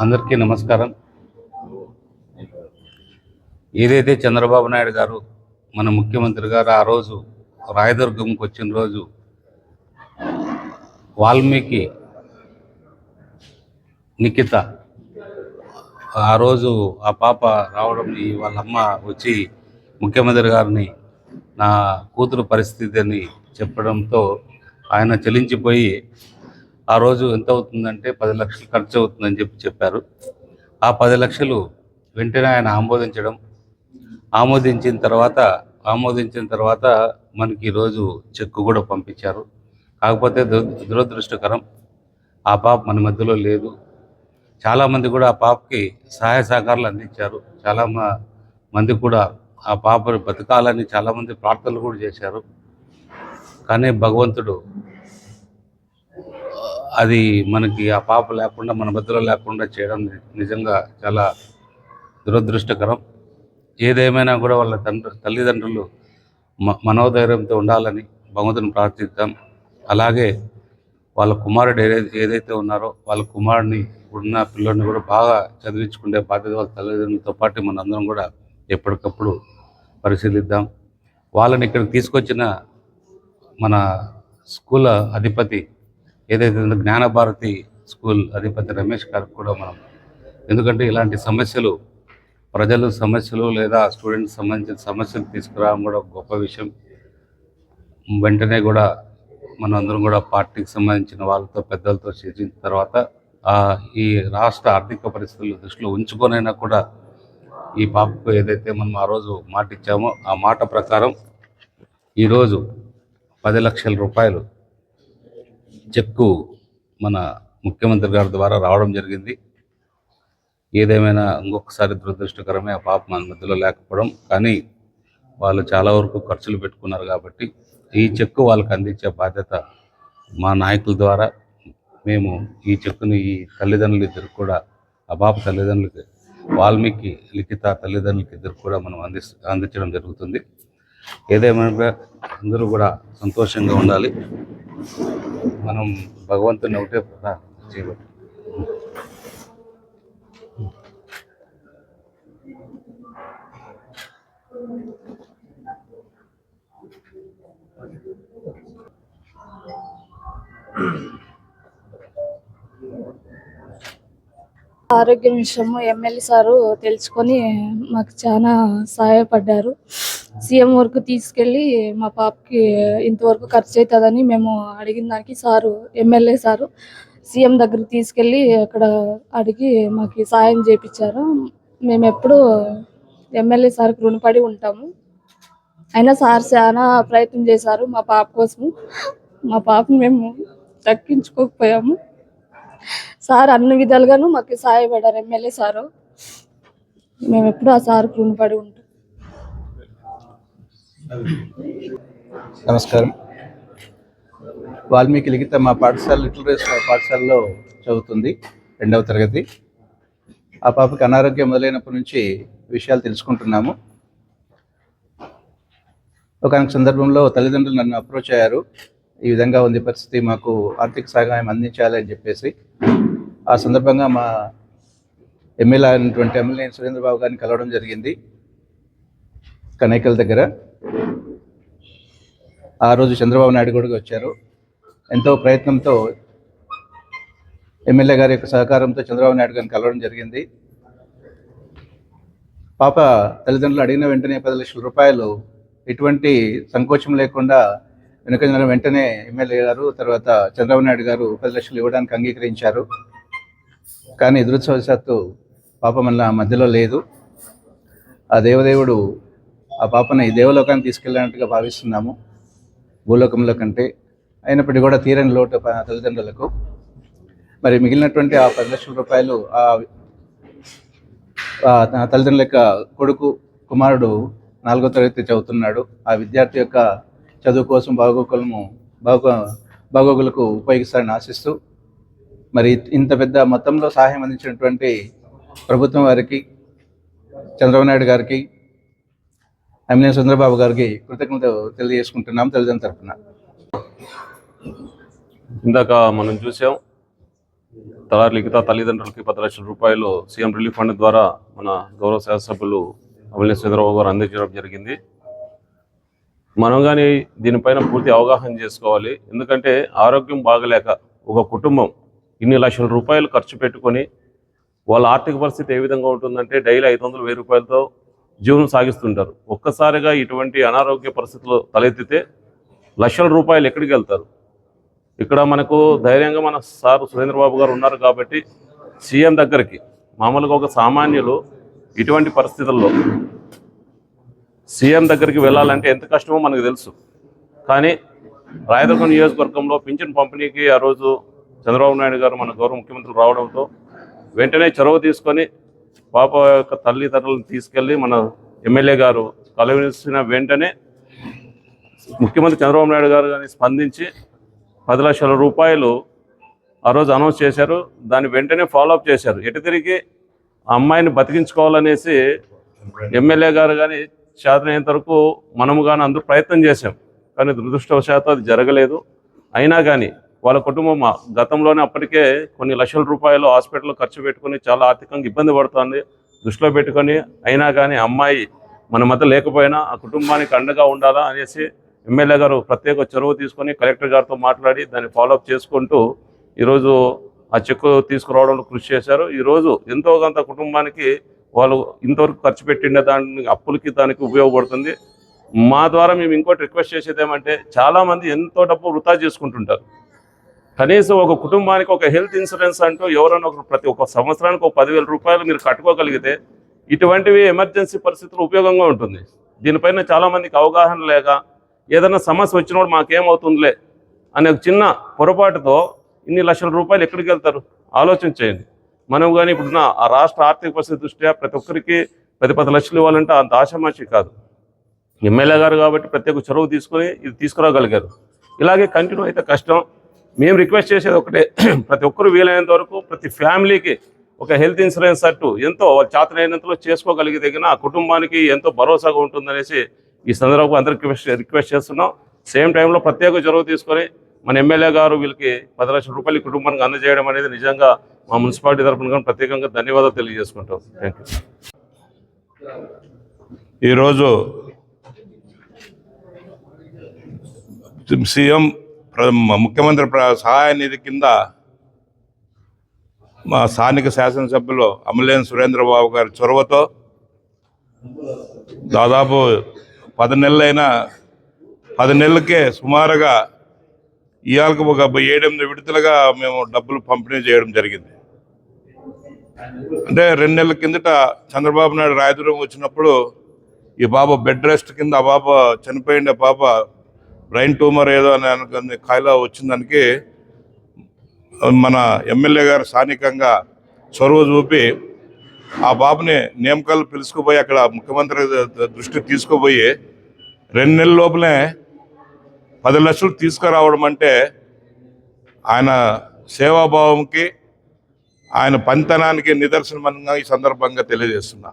అందరికీ నమస్కారం. ఏదైతే చంద్రబాబు నాయుడు గారు మన ముఖ్యమంత్రి గారు ఆ రోజు రాయదుర్గంకి వచ్చిన రోజు వాల్మీకి నిఖిత ఆ రోజు ఆ పాప రావడం వాళ్ళ అమ్మ వచ్చి ముఖ్యమంత్రి గారిని నా కూతురు పరిస్థితి అని చెప్పడంతో ఆయన చెలించిపోయి ఆ రోజు ఎంత అవుతుందంటే పది లక్షలు ఖర్చు అవుతుందని చెప్పి చెప్పారు. ఆ పది లక్షలు వెంటనే ఆయన ఆమోదించడం. ఆమోదించిన తర్వాత ఆమోదించిన తర్వాత మనకి ఈరోజు చెక్కు కూడా పంపించారు. కాకపోతే దురదృష్టకరం ఆ పాప మన మధ్యలో లేదు. చాలామంది కూడా ఆ పాపకి సహాయ సహకారాలు అందించారు. చాలా మ- మంది కూడా ఆ పాప బతకాలని చాలామంది ప్రార్థనలు కూడా చేశారు. కానీ భగవంతుడు అది మనకి ఆ పాప లేకుండా మన మధ్యలో లేకుండా చేయడం నిజంగా చాలా దురదృష్టకరం. ఏదేమైనా కూడా వాళ్ళ తండ్రి తల్లిదండ్రులు మనోధైర్యంతో ఉండాలని భగవంతుని ప్రార్థిద్దాం. అలాగే వాళ్ళ కుమారుడు ఏదైతే ఏదైతే ఉన్నారో వాళ్ళ కుమారుడిని ఉన్న పిల్లోడిని కూడా బాగా చదివించుకునే బాధ్యత వాళ్ళ తల్లిదండ్రులతో పాటు మనందరం కూడా ఎప్పటికప్పుడు పరిశీలిద్దాం. వాళ్ళని ఇక్కడికి తీసుకొచ్చిన మన స్కూల్ అధిపతి ఏదైతే ఉందో జ్ఞానభారతి స్కూల్ అధిపతి రమేష్ గారికి కూడా మనం ఎందుకంటే ఇలాంటి సమస్యలు ప్రజలు సమస్యలు లేదా స్టూడెంట్స్ సంబంధించిన సమస్యలు తీసుకురావడం కూడా గొప్ప విషయం. వెంటనే కూడా మనం అందరం కూడా పార్టీకి సంబంధించిన వాళ్ళతో పెద్దలతో చర్చించిన తర్వాత ఈ రాష్ట్ర ఆర్థిక పరిస్థితులు దృష్టిలో ఉంచుకొనైనా కూడా ఈ పాపకు ఏదైతే మనం ఆ రోజు మాట ఇచ్చామో ఆ మాట ప్రకారం ఈరోజు పది లక్షల రూపాయలు చెక్కు మన ముఖ్యమంత్రి గారి ద్వారా రావడం జరిగింది. ఏదేమైనా ఇంకొకసారి దురదృష్టకరమే ఆ పాప మన మధ్యలో లేకపోవడం. కానీ వాళ్ళు చాలా వరకు ఖర్చులు పెట్టుకున్నారు కాబట్టి ఈ చెక్కు వాళ్ళకి అందించే బాధ్యత మా నాయకుల ద్వారా. మేము ఈ చెక్కును ఈ తల్లిదండ్రులు ఇద్దరు కూడా ఆ పాప తల్లిదండ్రులకి వాల్మీకి లిఖిత తల్లిదండ్రులకి ఇద్దరు కూడా మనం అంది అందించడం జరుగుతుంది. ఏదేమైనా అందరూ కూడా సంతోషంగా ఉండాలి. మనం భగవంతుని ఒకటే ప్రార్థన చేయబట్టి. ఆరోగ్యం విషయము ఎమ్మెల్యే సారు తెలుసుకొని మాకు చాలా సహాయపడ్డారు. సీఎం వరకు తీసుకెళ్ళి మా పాపకి ఇంతవరకు ఖర్చు అవుతుందని మేము అడిగిన దానికి సారు ఎమ్మెల్యే సారు సీఎం దగ్గరికి తీసుకెళ్ళి అక్కడ అడిగి మాకు సాయం చేపించారు. మేము ఎప్పుడు ఎమ్మెల్యే సార్కి రుణపడి ఉంటాము. అయినా సార్ చాలా ప్రయత్నం చేశారు మా పాప కోసము. మా పాప మేము దక్కించుకోకపోయాము సార్ అన్ని విధాలుగాను మాకు సాయపడారు ఎమ్మెల్యే సారు. మేము ఎప్పుడు ఆ సార్కి రుణపడి ఉంటాం నమస్కారం. వాల్మీకి లిఖిత మా పాఠశాల లిటరేస్ పాఠశాలలో చదువుతుంది రెండవ తరగతి. ఆ పాపకి అనారోగ్యం మొదలైనప్పటి నుంచి విషయాలు తెలుసుకుంటున్నాము. ఒక సందర్భంలో తల్లిదండ్రులు నన్ను అప్రోచ్ అయ్యారు. ఈ విధంగా ఉంది పరిస్థితి మాకు ఆర్థిక సహాయం అందించాలి అని చెప్పేసి. ఆ సందర్భంగా మా ఎమ్మెల్యే అయినటువంటి ఎమ్మెల్యే సురేంద్రబాబు గారిని కలవడం జరిగింది కనైకల్ దగ్గర. ఆ రోజు చంద్రబాబు నాయుడు కూడా వచ్చారు. ఎంతో ప్రయత్నంతో ఎమ్మెల్యే గారి యొక్క సహకారంతో చంద్రబాబు నాయుడు గారిని కలవడం జరిగింది. పాప తల్లిదండ్రులు అడిగిన వెంటనే పది లక్షల రూపాయలు ఎటువంటి సంకోచం లేకుండా వెనుక వెంటనే ఎమ్మెల్యే గారు తర్వాత చంద్రబాబు నాయుడు గారు పది లక్షలు ఇవ్వడానికి అంగీకరించారు. కానీ దురదృష్టవశాత్తు పాప మన మధ్యలో లేదు. ఆ దేవదేవుడు ఆ పాపని దేవలోకాన్ని తీసుకెళ్ళినట్టుగా భావిస్తున్నాము. భూలోకంలో కంటే అయినప్పటికీ కూడా తీరని లోటు తల్లిదండ్రులకు. మరి మిగిలినటువంటి ఆ పది లక్షల రూపాయలు ఆ తల్లిదండ్రుల యొక్క కొడుకు కుమారుడు నాలుగో తరగతి చదువుతున్నాడు. ఆ విద్యార్థి యొక్క చదువు కోసం బాగోగులము బాగో బాగోగులకు ఉపయోగిస్తారని ఆశిస్తూ మరి ఇంత పెద్ద మొత్తంలో సహాయం అందించినటువంటి ప్రభుత్వం వారికి చంద్రబాబు నాయుడు గారికి ఎమ్మెల్యే చంద్రబాబు గారికి కృతజ్ఞత తెలియజేసుకుంటున్నాం తల్లిదండ్రుల తరఫున ఇందాక మనం చూసాం తలారి లిఖిత తల్లిదండ్రులకి పది లక్షల రూపాయలు సీఎం రిలీఫ్ ఫండ్ ద్వారా మన గౌరవ శాసనసభ్యులు అమలే చంద్రబాబు గారు అందించడం జరిగింది. మనం కానీ దీనిపైన పూర్తి అవగాహన చేసుకోవాలి. ఎందుకంటే ఆరోగ్యం బాగలేక ఒక కుటుంబం ఇన్ని లక్షల రూపాయలు ఖర్చు పెట్టుకొని వాళ్ళ ఆర్థిక పరిస్థితి ఏ విధంగా ఉంటుందంటే డైలీ ఐదు వందలు వెయ్యి రూపాయలతో జీవనం సాగిస్తుంటారు. ఒక్కసారిగా ఇటువంటి అనారోగ్య పరిస్థితులు తలెత్తితే లక్షల రూపాయలు ఎక్కడికి వెళ్తారు? ఇక్కడ మనకు ధైర్యంగా మన సార్ సురేంద్రబాబు గారు ఉన్నారు కాబట్టి సీఎం దగ్గరికి మామూలుగా ఒక సామాన్యులు ఇటువంటి పరిస్థితుల్లో సీఎం దగ్గరికి వెళ్ళాలంటే ఎంత కష్టమో మనకు తెలుసు. కానీ రాయదుర్గం నియోజకవర్గంలో పింఛన్ పంపిణీకి ఆ రోజు చంద్రబాబు నాయుడు గారు మన గౌరవ ముఖ్యమంత్రి రావడంతో వెంటనే చొరవ తీసుకొని పాప యొక్క తల్లిదండ్రులను తీసుకెళ్ళి మన ఎమ్మెల్యే గారు కలవలసిన వెంటనే ముఖ్యమంత్రి చంద్రబాబు నాయుడు గారు కానీ స్పందించి పది లక్షల రూపాయలు ఆ రోజు అనౌన్స్ చేశారు. దాన్ని వెంటనే ఫాలోఅప్ చేశారు. ఎటు తిరిగి ఆ అమ్మాయిని బతికించుకోవాలనేసి ఎమ్మెల్యే గారు కానీ శాతమైనంత వరకు మనము కానీ అందరూ ప్రయత్నం చేశాం. కానీ దురదృష్టవశాత్తు అది జరగలేదు. అయినా కానీ వాళ్ళ కుటుంబం గతంలోనే అప్పటికే కొన్ని లక్షల రూపాయలు హాస్పిటల్లో ఖర్చు పెట్టుకుని చాలా ఆర్థికంగా ఇబ్బంది పడుతుంది. దృష్టిలో పెట్టుకొని అయినా కానీ అమ్మాయి మన మధ్య లేకపోయినా ఆ కుటుంబానికి అండగా ఉండాలా అనేసి ఎమ్మెల్యే గారు ప్రత్యేక చొరవ తీసుకొని కలెక్టర్ గారితో మాట్లాడి దాన్ని ఫాలోఅప్ చేసుకుంటూ ఈరోజు ఆ చెక్కు తీసుకురావడంలో కృషి చేశారు. ఈరోజు ఎంతో కొంత కుటుంబానికి వాళ్ళు ఇంతవరకు ఖర్చు పెట్టిండే దానికి అప్పులకి దానికి ఉపయోగపడుతుంది. మా ద్వారా మేము ఇంకోటి రిక్వెస్ట్ చేసేది ఏమంటే చాలామంది ఎంతో డబ్బు వృధా చేసుకుంటుంటారు. కనీసం ఒక కుటుంబానికి ఒక హెల్త్ ఇన్సూరెన్స్ అంటూ ఎవరైనా ఒక ప్రతి ఒక్క సంవత్సరానికి ఒక పదివేల రూపాయలు మీరు కట్టుకోగలిగితే ఇటువంటివి ఎమర్జెన్సీ పరిస్థితులు ఉపయోగంగా ఉంటుంది. దీనిపైన చాలామందికి అవగాహన లేక ఏదైనా సమస్య వచ్చినప్పుడు మాకేమవుతుందిలే అనే ఒక చిన్న పొరపాటుతో ఇన్ని లక్షల రూపాయలు ఎక్కడికి వెళ్తారు? ఆలోచన చేయండి. మనం కానీ ఇప్పుడున్న ఆ రాష్ట్ర ఆర్థిక పరిస్థితి దృష్ట్యా ప్రతి ఒక్కరికి పది పది లక్షలు ఇవ్వాలంటే అంత ఆషామాషి కాదు. ఎమ్మెల్యే గారు కాబట్టి ప్రత్యేక చొరవ తీసుకొని ఇది తీసుకురాగలిగారు. ఇలాగే కంటిన్యూ అయితే కష్టం. మేము రిక్వెస్ట్ చేసేది ఒకటే. ప్రతి ఒక్కరు వీలైనంత వరకు ప్రతి ఫ్యామిలీకి ఒక హెల్త్ ఇన్సూరెన్స్ అట్టు ఎంతో చేతనైనంతలో చేసుకోగలిగితేగిన ఆ కుటుంబానికి ఎంతో భరోసాగా ఉంటుందనేసి ఈ సందర్భంగా అందరికి రిక్వెస్ట్ రిక్వెస్ట్ చేస్తున్నాం. సేమ్ టైంలో ప్రత్యేక చొరవ తీసుకొని మన ఎమ్మెల్యే గారు వీళ్ళకి పది లక్షల రూపాయలు కుటుంబానికి అందజేయడం అనేది నిజంగా మా మున్సిపాలిటీ తరఫున కానీ ప్రత్యేకంగా ధన్యవాదాలు తెలియజేసుకుంటాం. థ్యాంక్ యూ ఈరోజు సీఎం ముఖ్యమంత్రి ప్ర- సహాయ నిధి కింద మా స్థానిక శాసనసభ్యులు అమలేని సురేంద్రబాబు గారి చొరవతో దాదాపు పది నెలలైన పది నెలలకే సుమారుగా ఇవాళకు ఒక ఏడెనిమిది విడతలుగా మేము డబ్బులు పంపిణీ చేయడం జరిగింది. అంటే రెండు నెలల కిందట చంద్రబాబు నాయుడు రాయదుర్గం వచ్చినప్పుడు ఈ బాబు బెడ్ రెస్ట్ కింద ఆ బాబా చనిపోయిండే పాప బ్రెయిన్ ట్యూమర్ ఏదో అని అనుకుంది. కాయలో వచ్చిందానికి మన ఎమ్మెల్యే గారు స్థానికంగా చొరవ చూపి ఆ బాబుని నియమకాలు పిలుచుకుపోయి అక్కడ ముఖ్యమంత్రి దృష్టి దృష్టికి తీసుకుపోయి రెండు నెలల లోపలే పది లక్షలు తీసుకురావడం అంటే ఆయన సేవాభావంకి ఆయన పంతనానికి నిదర్శనంగా ఈ సందర్భంగా తెలియజేస్తున్నా.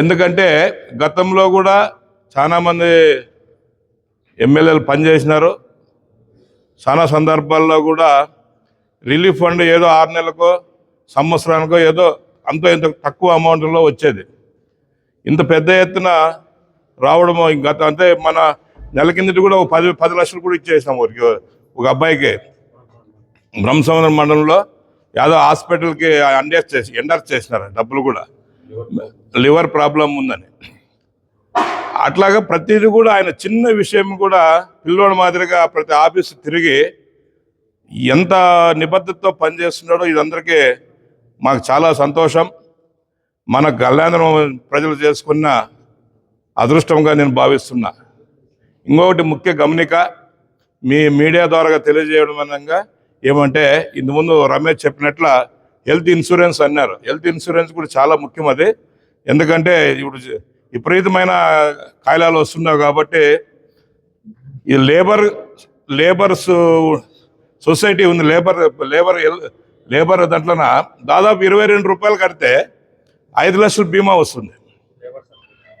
ఎందుకంటే గతంలో కూడా చాలామంది ఎమ్మెల్యేలు పనిచేసినారు. చాలా సందర్భాల్లో కూడా రిలీఫ్ ఫండ్ ఏదో ఆరు నెలలకో సంవత్సరానికో ఏదో అంతో ఇంత తక్కువ అమౌంట్లో వచ్చేది. ఇంత పెద్ద ఎత్తున రావడం గత అంటే మన నెల కిందటి కూడా ఒక పది పది లక్షలు కూడా ఇచ్చేసాం ఊరికి ఒక అబ్బాయికి. బ్రహ్మసముద్రం మండలంలో యాదో హాస్పిటల్కి అండర్స్ చేసి ఎండర్స్ చేసినారు. డబ్బులు కూడా. లివర్ ప్రాబ్లం ఉందని. అట్లాగా ప్రతిదీ కూడా ఆయన చిన్న విషయం కూడా పిల్లోడి మాదిరిగా ప్రతి ఆఫీస్ తిరిగి ఎంత నిబద్ధతతో పనిచేస్తున్నాడో ఇదందరికీ మాకు చాలా సంతోషం. మన కళ్యాణం ప్రజలు చేసుకున్న అదృష్టంగా నేను భావిస్తున్నా. ఇంకొకటి ముఖ్య గమనిక మీ మీడియా ద్వారా తెలియజేయడం అనగా ఏమంటే ఇంతకుముందు రమేష్ చెప్పినట్ల హెల్త్ ఇన్సూరెన్స్ అన్నారు. హెల్త్ ఇన్సూరెన్స్ కూడా చాలా ముఖ్యం అది. ఎందుకంటే ఇప్పుడు విపరీతమైన కాయిలాలు వస్తున్నాయి కాబట్టి ఈ లేబర్ లేబర్స్ సొసైటీ ఉంది. లేబర్ లేబర్ లేబర్ దాంట్లోన దాదాపు ఇరవై రెండు రూపాయలు కడితే ఐదు లక్షల బీమా వస్తుంది.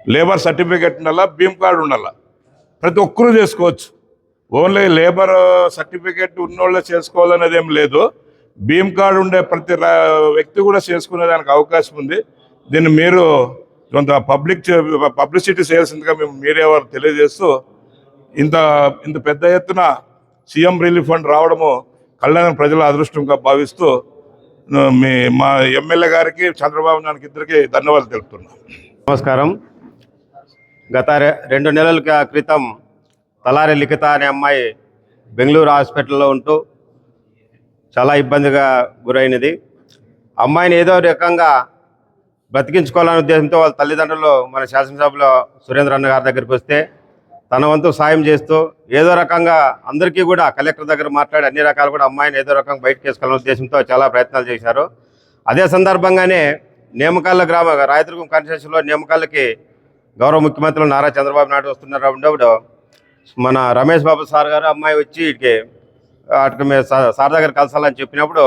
లేబర్ సర్టిఫికేట్ ఉండాలా భీమ్ కార్డు ఉండాలా? ప్రతి ఒక్కరూ చేసుకోవచ్చు. ఓన్లీ లేబర్ సర్టిఫికేట్ ఉన్నోళ్ళే చేసుకోవాలనేది ఏం లేదు. భీమ్ కార్డు ఉండే ప్రతి రా- వ్యక్తి కూడా చేసుకునే దానికి అవకాశం ఉంది. దీన్ని మీరు కొంత పబ్లిక్ పబ్లిసిటీ చేయాల్సిందిగా మేము మీరే వారు తెలియజేస్తూ ఇంత ఇంత పెద్ద ఎత్తున సీఎం రిలీఫ్ ఫండ్ రావడము కళ్యాణం ప్రజల అదృష్టంగా భావిస్తూ మీ మా ఎమ్మెల్యే గారికి చంద్రబాబు నాయుడు ఇద్దరికి ధన్యవాదాలు తెలుపుతున్నాం. నమస్కారం. గత రెండు నెలల క్రితం తలారి లిఖిత అనే అమ్మాయి బెంగళూరు హాస్పిటల్లో ఉంటూ చాలా ఇబ్బందిగా గురైనది. అమ్మాయిని ఏదో రకంగా బ్రతికించుకోవాలనే ఉద్దేశంతో వాళ్ళ తల్లిదండ్రులు మన శాసనసభలో సురేంద్ర అన్న గారి దగ్గరికి వస్తే తన వంతు సాయం చేస్తూ ఏదో రకంగా అందరికీ కూడా కలెక్టర్ దగ్గర మాట్లాడి అన్ని రకాలు కూడా అమ్మాయిని ఏదో రకంగా బయటకు వేసుకోవాలనే ఉద్దేశంతో చాలా ప్రయత్నాలు చేశారు. అదే సందర్భంగానే నేమకాళ్ళ గ్రామ రాయదుర్గం కాన్స్టిట్యూన్సీలో నేమకాళ్ళకి గౌరవ ముఖ్యమంత్రులు నారా చంద్రబాబు నాయుడు వస్తున్నారు. ఉండేప్పుడు మన రమేష్ బాబు సార్ గారు అమ్మాయి వచ్చి ఇటుకి అటు సార్ దగ్గర కలసాలని చెప్పినప్పుడు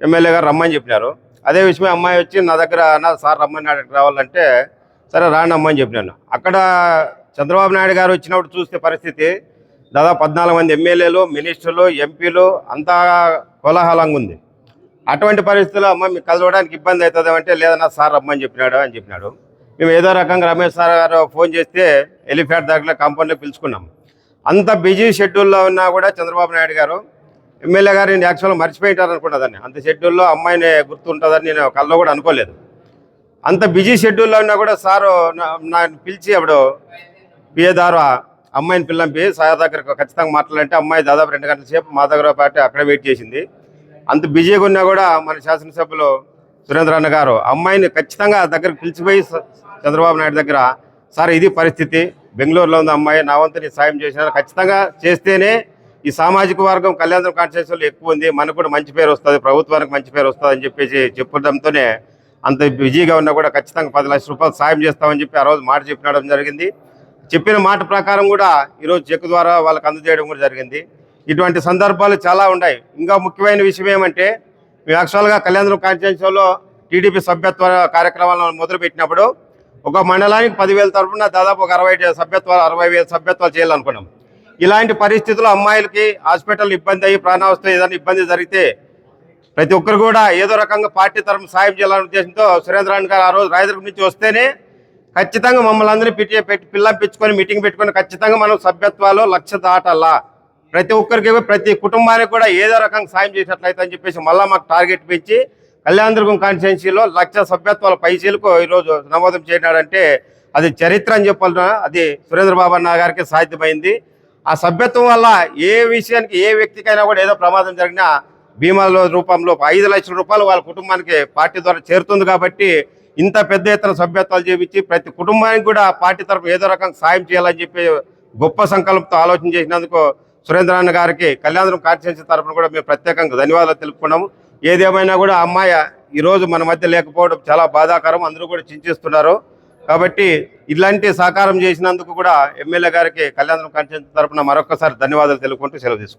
ఎమ్మెల్యే గారు రమ్మని చెప్పినారు. అదే విషయమే అమ్మాయి వచ్చి నా దగ్గర నా సార్ రమ్మని అక్కడికి రావాలంటే సరే రాండి అమ్మని చెప్పినాను. అక్కడ చంద్రబాబు నాయుడు గారు వచ్చినప్పుడు చూస్తే పరిస్థితి దాదాపు పద్నాలుగు మంది ఎమ్మెల్యేలు మినిస్టర్లు ఎంపీలు అంతా కోలాహలంగా ఉంది. అటువంటి పరిస్థితుల్లో అమ్మ మీకు కలవడానికి ఇబ్బంది అవుతుంది అంటే లేదన్నా సార్ రమ్మని చెప్పినాడు అని చెప్పినాడు. మేము ఏదో రకంగా రమేష్ సార్ గారు ఫోన్ చేస్తే ఎలిఫాట్ దగ్గర కాంపౌండ్లో పిలుచుకున్నాం. అంత బిజీ షెడ్యూల్లో ఉన్నా కూడా చంద్రబాబు నాయుడు గారు ఎమ్మెల్యే గారు నేను యాక్చువల్గా మర్చిపోయింటారు అనుకున్నా దాన్ని. అంత షెడ్యూల్లో అమ్మాయిని గుర్తుంటుందని నేను కల్లో కూడా అనుకోలేదు. అంత బిజీ షెడ్యూల్లో ఉన్నా కూడా సారు నా- నన్ను పిలిచి అప్పుడు పిఏ అమ్మాయిని పిల్లంపి సార్ దగ్గర ఖచ్చితంగా మాట్లాడాలంటే అమ్మాయి దాదాపు రెండు గంటల సేపు మా దగ్గర పాటు అక్కడ వెయిట్ చేసింది. అంత బిజీగా ఉన్నా కూడా మన శాసనసభ్యులు సురేంద్ర అన్న గారు అమ్మాయిని ఖచ్చితంగా దగ్గరికి పిలిచిపోయి చంద్రబాబు నాయుడు దగ్గర సార్ ఇది పరిస్థితి. బెంగళూరులో ఉంది అమ్మాయి నా వంతు సాయం చేసినారు. ఖచ్చితంగా చేస్తేనే ఈ సామాజిక వర్గం కళ్యాణ కాన్షియస్లో ఎక్కువ ఉంది. మనకు కూడా మంచి పేరు వస్తుంది. ప్రభుత్వానికి మంచి పేరు వస్తుంది అని చెప్పేసి చెప్పడంతోనే అంత బిజీగా ఉన్నా కూడా ఖచ్చితంగా పది లక్షల రూపాయలు సాయం చేస్తామని చెప్పి ఆ రోజు మాట చెప్పినడం జరిగింది. చెప్పిన మాట ప్రకారం కూడా ఈరోజు చెక్ ద్వారా వాళ్ళకి అందజేయడం కూడా జరిగింది. ఇటువంటి సందర్భాలు చాలా ఉన్నాయి. ఇంకా ముఖ్యమైన విషయం ఏమంటే మేము యాక్చువల్గా కళ్యాణం కాన్స్టిట్యూన్సీలో టీడీపీ సభ్యత్వ కార్యక్రమాలను మొదలుపెట్టినప్పుడు ఒక మండలానికి పదివేల తరఫున దాదాపు ఒక అరవై సభ్యత్వాలు అరవై వేల సభ్యత్వాలు చేయాలనుకున్నాం. ఇలాంటి పరిస్థితుల్లో అమ్మాయిలకి హాస్పిటల్ ఇబ్బంది అయ్యి ప్రాణావస్థ ఏదైనా ఇబ్బంది జరిగితే ప్రతి ఒక్కరు కూడా ఏదో రకంగా పార్టీ తరఫున సాయం చేయాలనే ఉద్దేశంతో సురేంద్రన్ గారు ఆ రోజు రాయదుర్గం నుంచి వస్తేనే ఖచ్చితంగా మమ్మల్ని అందరినీ పిటి పెట్టి పిల్లంపించుకొని మీటింగ్ పెట్టుకొని ఖచ్చితంగా మనం సభ్యత్వాలు లక్ష దాటల్లా ప్రతి ఒక్కరికి ప్రతి కుటుంబానికి కూడా ఏదో రకంగా సాయం చేసినట్లయితే అని చెప్పేసి మళ్ళీ మాకు టార్గెట్ పెంచి కళ్యాణదుర్గం కాన్స్టిట్యున్సీలో లక్ష సభ్యత్వాల పైసీలకు ఈరోజు నమోదం చేయడాడంటే అది చరిత్ర అని చెప్పాలన్నా అది సురేంద్ర బాబు అన్న గారికి సాధ్యమైంది. ఆ సభ్యత్వం వల్ల ఏ విషయానికి ఏ వ్యక్తికైనా కూడా ఏదో ప్రమాదం జరిగినా బీమాల రూపంలో ఐదు లక్షల రూపాయలు వాళ్ళ కుటుంబానికి పార్టీ ద్వారా చేరుతుంది కాబట్టి ఇంత పెద్ద ఎత్తున సభ్యత్వాలు చేపించి ప్రతి కుటుంబానికి కూడా పార్టీ తరఫు ఏదో రకంగా సాయం చేయాలని చెప్పి గొప్ప సంకల్పంతో ఆలోచన చేసినందుకు సురేంద్రనాథ్ గారికి కళ్యాణం కాన్స్టిట్యున్సీ తరఫున కూడా మేము ప్రత్యేకంగా ధన్యవాదాలు తెలుపుకున్నాము. ఏదేమైనా కూడా అమ్మాయి ఈరోజు మన మధ్య లేకపోవడం చాలా బాధాకరం. అందరూ కూడా చింతిస్తున్నారు. కాబట్టి ఇలాంటి సహకారం చేసినందుకు కూడా ఎమ్మెల్యే గారికి కళ్యాణం కాన్స్టిట్యున్సీ తరఫున మరొకసారి ధన్యవాదాలు తెలుపుకుంటూ సెలవు తీసుకుంటాం